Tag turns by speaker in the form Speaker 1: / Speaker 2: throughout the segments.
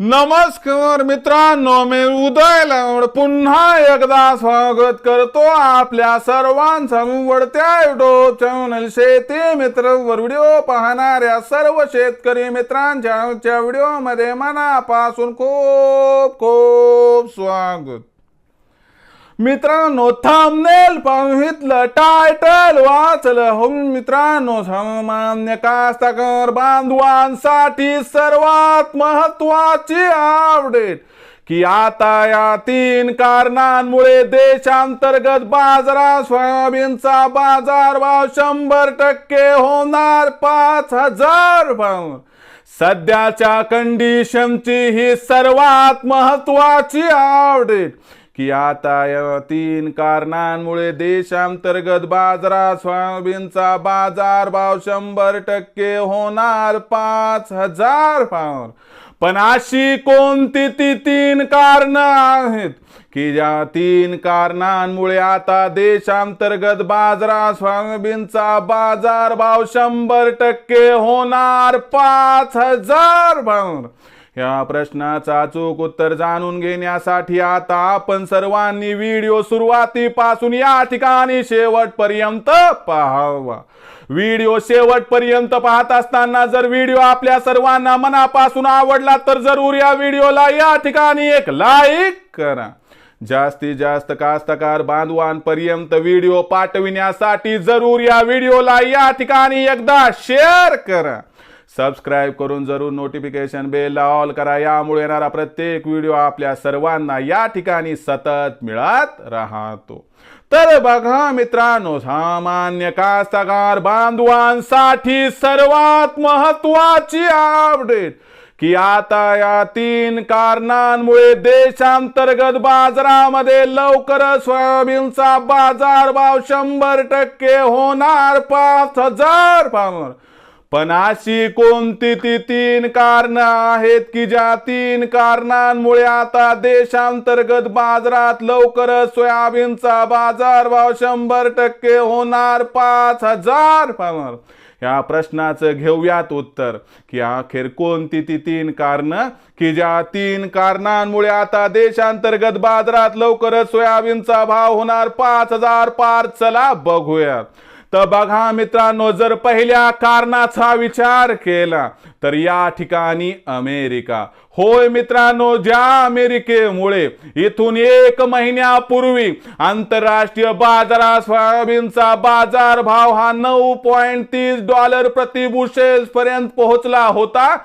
Speaker 1: नमस्कार मित्रांनो मी उदय लावड. पुन्हा एकदा स्वागत करतो आपल्या सर्वांचा वडत्या युट्यूब चॅनल शेती मित्र. व्हिडिओ पाहणाऱ्या सर्व शेतकरी मित्रांच्या आजच्या व्हिडिओमध्ये मनापासून खूप खूप स्वागत. मित्रांनो थांबनेल पाहितलं टायटल वाचलं. हो मित्रांनो सामान्य कास्तकार बांधवांसाठी सर्वात महत्वाची अपडेट की आता या तीन कारणांमुळे देशांतर्गत बाजारात सोयाबीनचा बाजारभाव शंभर टक्के होणार पाच हजार भाव. सध्याच्या कंडिशनची ही सर्वात महत्वाची अपडेट की आता या तीन कारणांमुळे देशांतर्गत बाजारात सोयाबीनचा बाजारभाव शंभर टक्के होणार पाच हजार भाव पण अशी कोणती ती तीन कारण आहेत? की ज्या तीन कारणांमुळे आता देशांतर्गत बाजारात सोयाबीनचा बाजारभाव शंभर टक्के होणार पाच हजार भाव या प्रश्नाचा अचूक उत्तर जाणून घेण्यासाठी आता आपण सर्वांनी व्हिडिओ सुरुवातीपासून या ठिकाणी शेवटपर्यंत पाहावा. व्हिडिओ शेवटपर्यंत पाहत असताना जर व्हिडिओ आपल्या सर्वांना मनापासून आवडला तर जरूर या व्हिडिओला या ठिकाणी एक लाईक करा. जास्तीत जास्त कास्तकार बांधवांपर्यंत व्हिडिओ पाठविण्यासाठी जरूर या व्हिडिओला या ठिकाणी एकदा शेअर करा. सबस्क्राईब करून जरूर नोटिफिकेशन बेलला ऑल करा. यामुळे येणारा प्रत्येक व्हिडिओ आपल्या सर्वांना या ठिकाणी सतत मिळत राहतो. तर बघा मित्रांनो सामान्य कास्तकार बांधवांसाठी सर्वात महत्वाची अपडेट की आता या तीन कारणांमुळे देशांतर्गत बाजारामध्ये लवकरच सोयाबीनचा बाजारभाव शंभर टक्के होणार पाच हजार पावणार पण अशी कोणती ती तीन कारण आहेत की ज्या तीन कारणांमुळे आता देशांतर्गत बाजारात लवकरच सोयाबीनचा बाजारभाव शंभर टक्के होणार पाच हजार पावर या प्रश्नाचं घेऊयात उत्तर. की अखेर कोणती ती तीन कारण? की ज्या तीन कारणांमुळे आता देशांतर्गत बाजारात लवकरच सोयाबीनचा भाव होणार पाच हजार पार चला बघूया. तर बघा मित्रांनो जर पहिल्या कारणाचा विचार केला तर या ठिकाणी अमेरिका. होय मित्रांनो ज्या अमेरिकेमुळे इथून एक महिन्यापूर्वी आंतरराष्ट्रीय बाजारात सोयाबीनचा बाजार भाव हा नऊ पॉईंट तीस डॉलर प्रतिबुशेल पर्यंत पोहोचला होता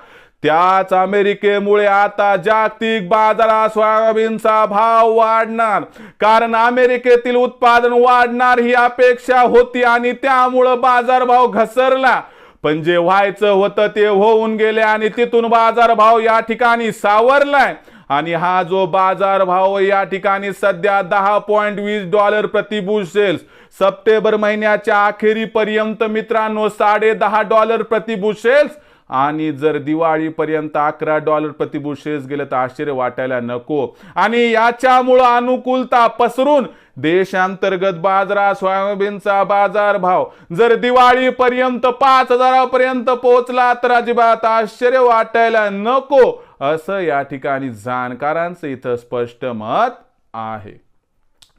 Speaker 1: त्याच अमेरिकेमुळे आता जागतिक बाजारात सोयाबीनचा भाव वाढणार. कारण अमेरिकेतील उत्पादन वाढणार ही अपेक्षा होती आणि त्यामुळं बाजारभाव घसरला. पण जे व्हायचं होतं ते होऊन गेले आणि तिथून बाजारभाव या ठिकाणी सावरलाय. आणि हा जो बाजार भाव या ठिकाणी सध्या दहा पॉईंट वीस डॉलर प्रति सेल्स सप्टेंबर महिन्याच्या अखेरीपर्यंत मित्रांनो साडे दहा डॉलर प्रति सेल्स आणि जर दिवाळीपर्यंत अकरा डॉलर प्रति बुशेल्स गेलं तर आश्चर्य वाटायला नको. आणि याच्यामुळं अनुकूलता पसरून देशांतर्गत बाजारात सोयाबीनचा बाजार भाव जर दिवाळीपर्यंत पाच हजारापर्यंत पोहोचला तर अजिबात आश्चर्य वाटायला नको असं या ठिकाणी जाणकारांचं इथं स्पष्ट मत आहे.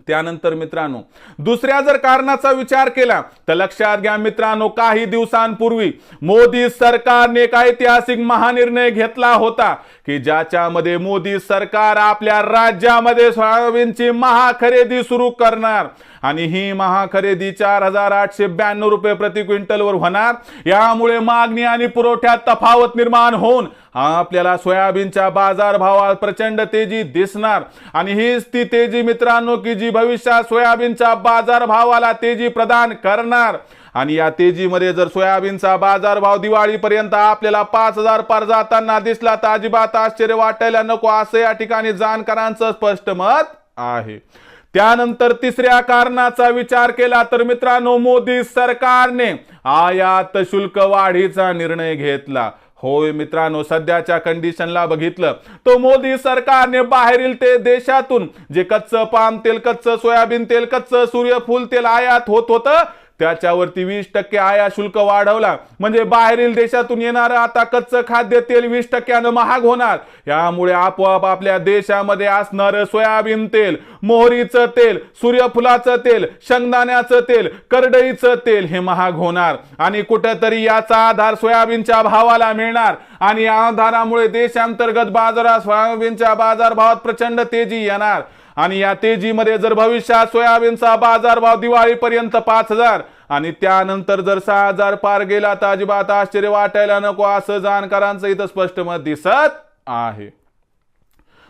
Speaker 1: त्यानंतर मित्रांनो दुसऱ्या जर कारणाचा विचार केला तर लक्षात घ्या मित्रांनो काही दिवसांपूर्वी मोदी सरकारने एक ऐतिहासिक महानिर्णय घेतला होता की ज्याच्यामध्ये मोदी सरकार आपल्या राज्यामध्ये सोयाबीनची महाखरेदी सुरू करणार आणि ही महाखरेदी चार हजार आठशे ब्याण्णव रुपये प्रति क्विंटलवर होणार. यामुळे मागणी आणि पुरवठ्यात तफावत निर्माण होऊन आपल्याला सोयाबीनच्या बाजारभावात प्रचंड तेजी दिसणार. आणि हीच ती तेजी मित्रांनो की जी भविष्यात सोयाबीनच्या बाजारभावाला तेजी प्रदान करणार. आणि या तेजीमध्ये जर सोयाबीनचा बाजारभाव दिवाळीपर्यंत आपल्याला पाच हजार पार जाताना दिसला तर अजिबात आश्चर्य वाटायला नको असं या ठिकाणी जाणकारांचं स्पष्ट मत आहे. त्यानंतर तिसऱ्या कारणाचा विचार केला तर मित्रांनो मोदी सरकारने आयात शुल्क वाढीचा निर्णय घेतला. होय मित्रांनो सध्याच्या कंडिशनला बघितलं तो मोदी सरकारने बाहेरील ते देशातून जे कच्चं पाम तेल कच्चं सोयाबीन तेल कच्चं सूर्यफूल तेल आयात होत होतं त्याच्यावरती वीस टक्के आयात शुल्क वाढवला. म्हणजे बाहेरील देशातून येणारं आता कच्चं खाद्य तेल वीस टक्क्यानं महाग होणार. यामुळे आपोआप आपल्या देशामध्ये असणारं सोयाबीन तेल मोहरीचं तेल सूर्यफुलाचं तेल शेंगदाण्याचं तेल करडईचं तेल हे महाग होणार. आणि कुठेतरी याचा आधार सोयाबीनच्या भावाला मिळणार. आणि या आधारामुळे देशांतर्गत बाजारात सोयाबीनच्या बाजारभावात प्रचंड तेजी येणार. आणि या तेजीमध्ये जर भविष्यात सोयाबीनचा बाजारभाव दिवाळीपर्यंत पाच हजार आणि त्यानंतर जर सहा हजार पार गेला तर अजिबात आश्चर्य वाटायला नको असं जाणकारांचं इथं स्पष्ट मत दिसत आहे.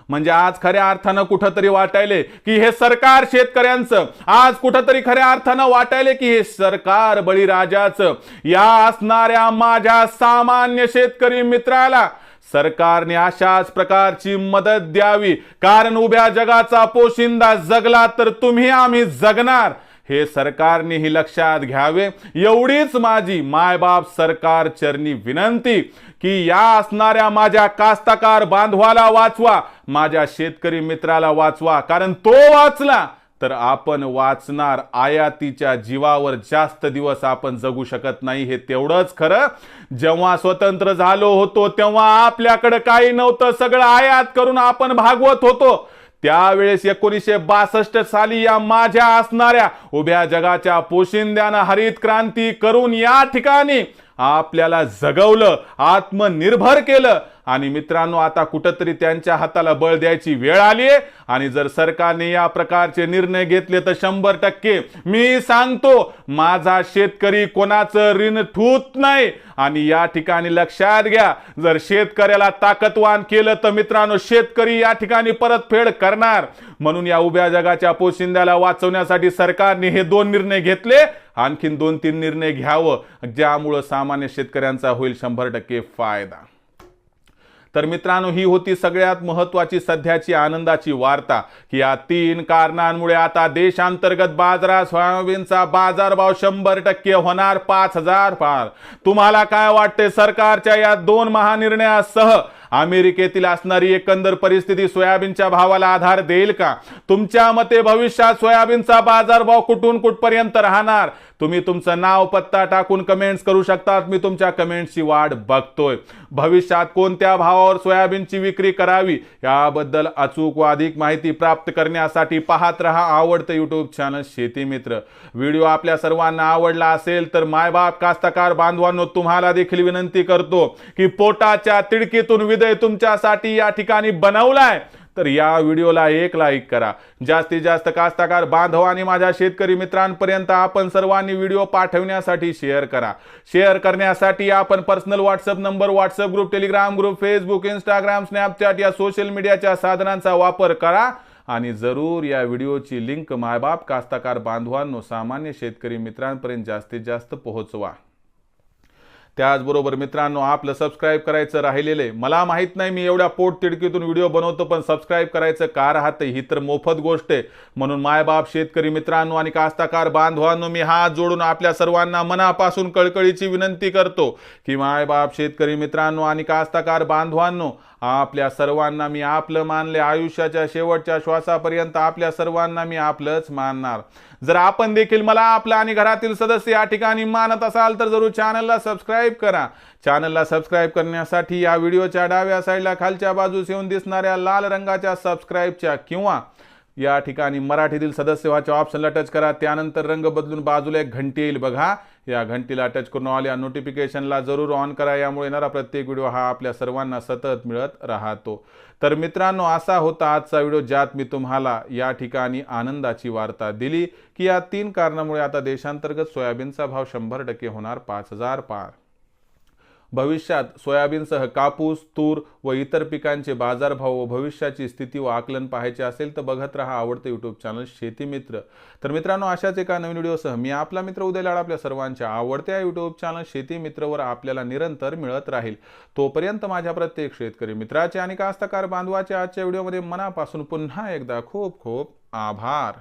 Speaker 1: म्हणजे आज खऱ्या अर्थानं कुठंतरी वाटायले की हे सरकार शेतकऱ्यांचं आज कुठंतरी खऱ्या अर्थानं वाटायले की हे सरकार बळीराजाचं या असणाऱ्या माझ्या सामान्य शेतकरी मित्राला सरकारने अशाच प्रकारची मदत द्यावी. कारण उभ्या जगाचा पोशिंदा जगला तर तुम्ही आम्ही जगणार. हे सरकारनेही लक्षात घ्यावे. एवढीच माझी मायबाप सरकार चरणी विनंती की या असणाऱ्या माझ्या कास्तकार बांधवाला वाचवा माझ्या शेतकरी मित्राला वाचवा कारण तो वाचला. तर आपण वाचणार आयातीच्या जीवावर जास्त दिवस आपण जगू शकत नाही हे तेवढंच खरं. जेव्हा स्वतंत्र झालो होतो तेव्हा आपल्याकडे काही नव्हतं. सगळं आयात करून आपण भागवत होतो. त्यावेळेस एकोणीसशे बासष्ट साली या माझ्या असणाऱ्या उभ्या जगाच्या पोशिंद्यानं हरित क्रांती करून या ठिकाणी आपल्याला जगवलं आत्मनिर्भर केलं. आणि मित्रांनो आता कुठंतरी त्यांच्या हाताला बळ द्यायची वेळ आली आहे आणि जर सरकारने या प्रकारचे निर्णय घेतले तर शंभर टक्के. मी सांगतो माझा शेतकरी कोणाचं ऋण ठूत नाही. आणि या ठिकाणी लक्षात घ्या जर शेतकऱ्याला ताकदवान केलं तर मित्रांनो शेतकरी या ठिकाणी परतफेड करणार. म्हणून या उभ्या जगाच्या पोशिंद्याला वाचवण्यासाठी सरकारने हे दोन निर्णय घेतले. आणखीन दोन तीन निर्णय घ्यावं ज्यामुळं सामान्य शेतकऱ्यांचा होईल शंभर टक्के फायदा. तर मित्रांनो ही होती सगळ्यात महत्वाची सध्याची आनंदाची वार्ता की या तीन कारणांमुळे आता देशांतर्गत बाजारात सोयाबीनचा बाजारभाव शंभर टक्के होणार पाच हजार पार. तुम्हाला काय वाटते सरकारच्या या दोन महानिर्णयासह अमेरिकेतील असणारी एकंदर परिस्थिती सोयाबीनच्या भावाला आधार देईल का? तुमच्या मते भविष्यात सोयाबीनचा बाजारभाव कुठून कुठपर्यंत राहणार? तुम्ही तुमचं नाव पत्ता टाकून कमेंट्स करू शकतात. मी तुमच्या कमेंट्सची वाट बघतोय. भविष्यात कोणत्या भावावर सोयाबीनची विक्री करावी? याबद्दल अचूक व अधिक माहिती प्राप्त करण्यासाठी पाहत रहा आवडतं युट्यूब चॅनल शेती मित्र. व्हिडिओ आपल्या सर्वांना आवडला असेल तर मायबाप कास्तकार बांधवांनो तुम्हाला देखील विनंती करतो की पोटाच्या तिडकीतून विदय तुमच्यासाठी या ठिकाणी बनवलाय. तर या व्हिडिओला एक लाईक करा. जास्तीत जास्त कास्तकार बांधव आणि माझ्या शेतकरी मित्रांपर्यंत आपण सर्वांनी व्हिडिओ पाठवण्यासाठी शेअर करा. शेअर करण्यासाठी आपण personal WhatsApp number WhatsApp group Telegram group Facebook Instagram Snapchat या सोशल मीडियाच्या साधनांचा वापर करा. आणि जरूर या व्हिडिओची लिंक मायबाप कास्ताकार बांधवांनो सामान्य शेतकरी मित्रांपर्यंत जास्तीत जास्त पोहोचवा. त्याचबरोबर मित्रांनो आपलं सबस्क्राईब करायचं राहिलेलं आहे. मला माहीत नाही मी एवढ्या पोट तिडकीतून व्हिडिओ बनवतो पण सबस्क्राईब करायचं का राहतं ही तर मोफत गोष्ट आहे. म्हणून मायबाप शेतकरी मित्रांनो आणि कास्ताकार बांधवांनो मी हात जोडून आपल्या सर्वांना मनापासून कळकळीची विनंती करतो की मायबाप शेतकरी मित्रांनो आणि कास्ताकार बांधवांनो आपल्या सर्वांना मी आपलं मानले. आयुष्याच्या शेवटच्या श्वासापर्यंत आपल्या सर्वांना मी आपलंच मानणार. जर आपण देखील मला आपलं आणि घरातील सदस्य या ठिकाणी मानत असाल तर जरूर चॅनलला सबस्क्राईब करा. चॅनलला सबस्क्राईब करण्यासाठी या व्हिडिओच्या डाव्या साईडला खालच्या बाजूस येऊन दिसणाऱ्या लाल रंगाच्या सबस्क्राईबच्या किंवा या ठिकाणी मराठीतील सदस्य व्हाच्या ऑप्शनला टच करा. त्यानंतर रंग बदलून बाजूला एक घंटी येईल बघा. या घंटीला टच करून ऑल या नोटिफिकेशनला जरूर ऑन करा. यामुळे येणारा प्रत्येक व्हिडिओ हा आपल्या सर्वांना सतत मिळत राहतो. तर मित्रांनो असा होता आजचा व्हिडिओ ज्यात मी तुम्हाला या ठिकाणी आनंदाची वार्ता दिली की या तीन कारणामुळे आता देशांतर्गत सोयाबीनचा भाव शंभर टक्के होणार पाच हजार पार. भविष्यात सोयाबीनसह कापूस तूर व इतर पिकांचे बाजारभाव व भविष्याची स्थिती व आकलन पाहायचे असेल तर बघत राहा आवडतं यूट्यूब चॅनल शेती मित्र. तर मित्रांनो अशाच एका नवीन व्हिडिओसह मी आपला मित्र उद्याला लाड आपल्या सर्वांच्या आवडत्या यूट्यूब चॅनल शेती मित्रवर आपल्याला निरंतर मिळत राहील. तोपर्यंत माझ्या प्रत्येक शेतकरी मित्राचे आणि कास्तकार बांधवाचे आजच्या व्हिडिओमध्ये मनापासून पुन्हा एकदा खूप खूप आभार.